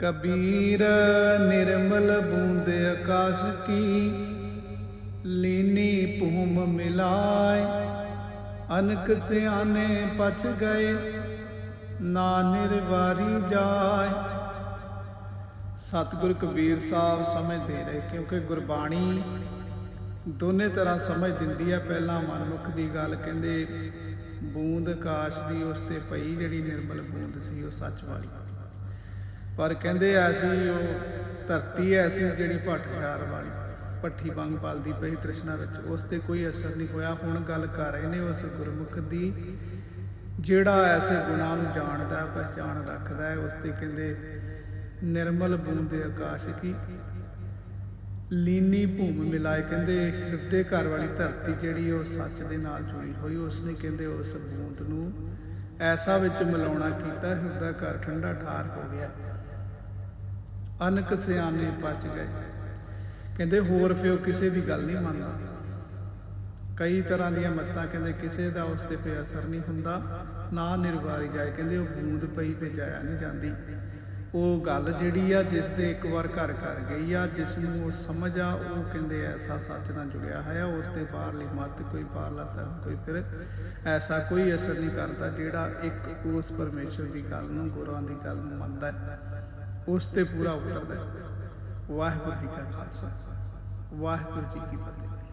ਕਬੀਰ ਨਿਰਮਲ ਬੂੰਦ ਆਕਾਸ਼ ਕੀ, ਲੀਨੀ ਭੂਮ ਮਿਲਾਏ। ਅਨਕ ਸਿਆਣੇ ਪਚ ਗਏ ਨਾ ਨਿਰਵਾਰੀ ਜਾਏ। ਸਤਿਗੁਰ ਕਬੀਰ ਸਾਹਿਬ ਸਮਝ ਦੇ ਰਹੇ, ਕਿਉਂਕਿ ਗੁਰਬਾਣੀ ਦੋਨੇ ਤਰ੍ਹਾਂ ਸਮਝ ਦਿੰਦੀ ਹੈ ਪਹਿਲਾਂ ਮਨਮੁਖ ਦੀ ਗੱਲ ਕਹਿੰਦੇ, ਬੂੰਦ ਆਕਾਸ਼ ਦੀ, ਉਸ ਤੇ ਪਈ ਜਿਹੜੀ ਨਿਰਮਲ ਬੂੰਦ ਸੀ, ਉਹ ਸੱਚ ਵਾਲੀ। ਪਰ ਕਹਿੰਦੇ ਐਸੀ ਉਹ ਧਰਤੀ ਐਸੀ ਜਿਹੜੀ ਭਟਕਾਰ ਵਾਲੀ ਪੱਠੀ ਵਾਂਗ ਪਲਦੀ ਪਈ ਤ੍ਰਿਸ਼ਨਾ ਵਿੱਚ, ਉਸ ਤੇ ਕੋਈ ਅਸਰ ਨਹੀਂ ਹੋਇਆ। ਹੁਣ ਗੱਲ ਕਰ ਰਹੇ ਨੇ ਉਸ ਗੁਰਮੁਖ ਦੀ, ਜਿਹੜਾ ਐਸੇ ਗੁਨਾਹ ਨੂੰ ਜਾਣਦਾ ਪਹਿਚਾਨ ਰੱਖਦਾ ਹੈ, ਉਸ ਤੇ ਕਹਿੰਦੇ ਨਿਰਮਲ ਬੂੰਦ ਆਕਾਸ਼ ਕੀ ਲੀਨੀ ਭੂਮ ਮਿਲਾਏ। ਕਹਿੰਦੇ ਹਿਰਦੇ ਘਰ ਵਾਲੀ ਧਰਤੀ ਜਿਹੜੀ ਉਹ ਸੱਚ ਦੇ ਨਾਲ ਜੁੜੀ ਹੋਈ ਉਸ ਨੇ ਕਹਿੰਦੇ ਉਸ ਬੂੰਦ ਨੂੰ ਐਸਾ ਵਿੱਚ ਮਿਲਾਉਣਾ ਕੀਤਾ, ਹਿਰਦਾ ਘਰ ਠੰਡਾ ਠਾਰ ਹੋ ਗਿਆ। ਅਨਕ ਸਿਆਣੇ ਪਚ ਗਏ। ਕਹਿੰਦੇ ਹੋਰ ਫਿਓ ਕਿਸੇ ਦੀ ਗੱਲ ਨਹੀਂ ਮੰਨਦਾ। ਕਈ ਤਰ੍ਹਾਂ ਦੀਆਂ ਮੱਤਾਂ ਕਹਿੰਦੇ ਕਿਸੇ ਦਾ ਉਸ ਤੇ ਪੇ ਅਸਰ ਨਹੀਂ ਹੁੰਦਾ, ਨਾ ਨਿਰਵਾਰੀ ਜਾਏ। ਕਹਿੰਦੇ ਉਹ ਬੂੰਦ ਪਈ ਪੇ ਨਹੀਂ ਜਾਂਦੀ। ਉਹ ਗੱਲ ਜਿਹੜੀ ਆ ਜਿਸ ਤੇ ਇੱਕ ਵਾਰ ਘਰ ਕਰ ਗਈ ਆ, ਜਿਸ ਨੂੰ ਉਹ ਸਮਝ ਆ, ਉਹ ਕਹਿੰਦੇ ਐਸਾ ਸੱਚ ਨਾਲ ਜੁੜਿਆ ਹੋਇਆ, ਉਸ ਤੇ ਬਾਹਰਲੀ ਮੱਤ, ਕੋਈ ਬਾਹਰਲਾ ਧਰਮ, ਕੋਈ ਫਿਰ ਐਸਾ ਕੋਈ ਅਸਰ ਨਹੀਂ ਕਰਦਾ ਜਿਹੜਾ ਇੱਕ ਉਸ ਪਰਮੇਸ਼ਰ ਦੀ ਗੱਲ ਨੂੰ ਗੁਰਾਂ ਦੀ ਗੱਲ ਨੂੰ ਮੰਨਦਾ ਹੈ। ਉਸ ਤੇ ਪੂਰਾ ਉਤਰਦਾ ਹੈ। ਵਾਹਿਗੁਰੂ ਜੀ ਕਾ ਖਾਲਸਾ ਵਾਹਿਗੁਰੂ ਜੀ ਕੀ ਫਤਿਹ।